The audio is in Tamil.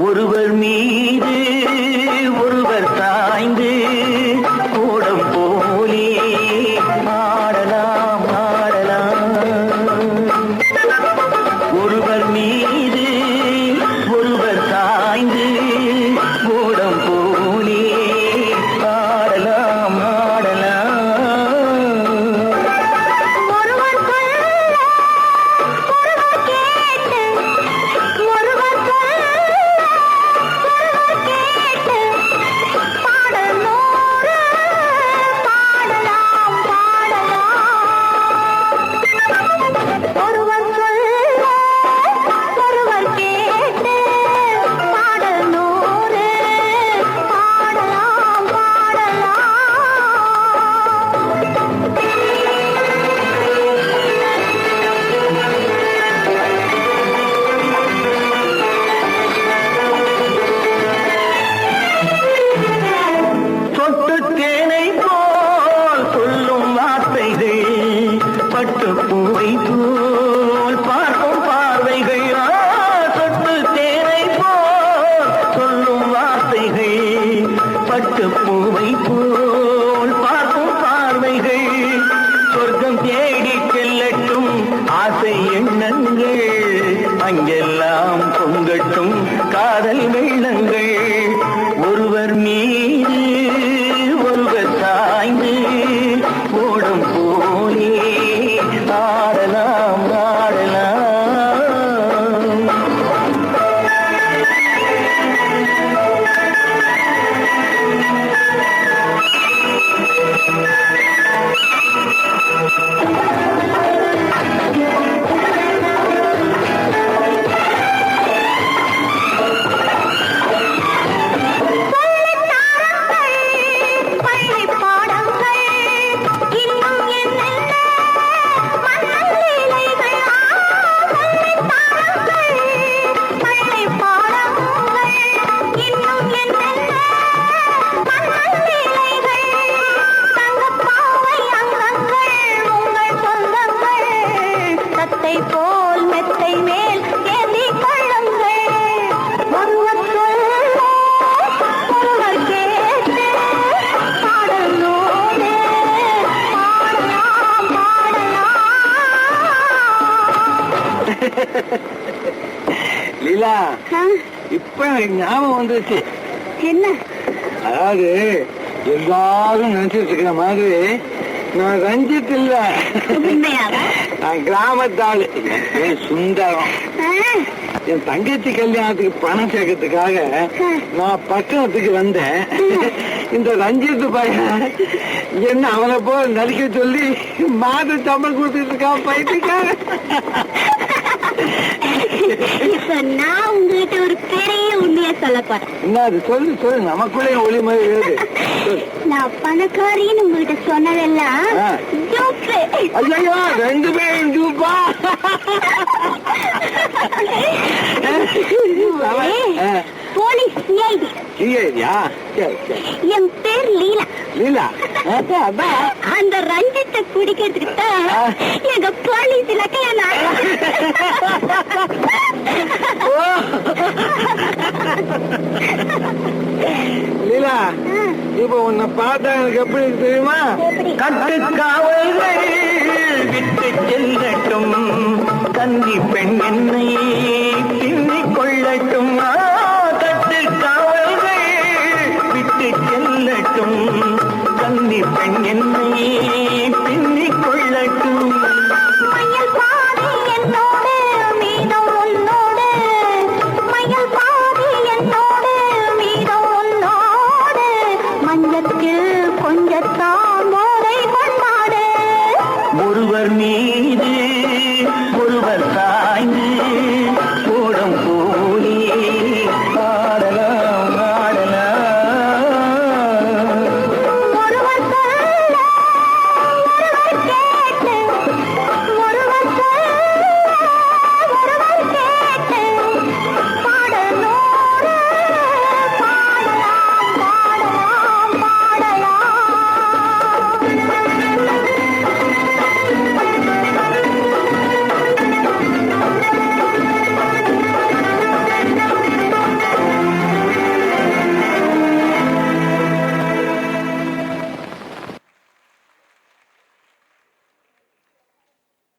ஒருவர் மீது ஒருவர் தாய்ந்து கோடம் பூவை போல் பார்க்கும் பார்வைகள் சொட்டு தேரை போல் சொல்லும் வார்த்தைகள் பட்டு பூவை போல் பார்க்கும் பார்வைகள். சொர்க்கம் தேடி செல்லட்டும் ஆசை எண்ணங்கள் அங்கெல்லாம் பொங்கட்டும் காதல் வெள்ளங்கள். லீலா இப்ப எனக்கு ஞாபகம் வந்துருச்சு. என்ன? அதாவது எல்லாரும் நினைச்சிட்டு இருக்கிற மாதிரி நான் ரஞ்சித் இல்ல நான் கிராமத்தாளு. என் சுந்தரம். என் தங்கச்சி கல்யாணத்துக்கு பணம் சேர்க்கறதுக்காக நான் பட்டணத்துக்கு வந்தேன். இந்த ரஞ்சித் பையன் என்ன அவனை போல் நடிக்க சொல்லி மாத சம்பளம் கொடுத்துட்டு இருக்கான் இப்ப நான் உங்ககிட்ட ஒரு பெரிய உண்மையை சொல்ல போறேன். என்ன அது சொல்லு சொல்லு. நமக்குள்ளே ஒளி மாதிரி. நான் பணக்காரின்னு உங்ககிட்ட சொன்னதெல்லாம். ஐயோ ரெண்டு பேரும் டூப்பா. போலீஸ் சிஐடி சரி சரி. என் பேர் லீலா. லீலா? அந்த ரஞ்சித்தை குடிக்கிறதுக்கு தான். எங்க போலீஸ் இலக்கைய. லீலா இப்ப உன்னை பார்த்தா எனக்கு எப்படி தெரியுமா? எப்படி? கட்டுக்காவல்கள் விட்டு செல்லட்டும். கந்தி பெண் என்னை பின்னிக் கொள்ளட்டும்?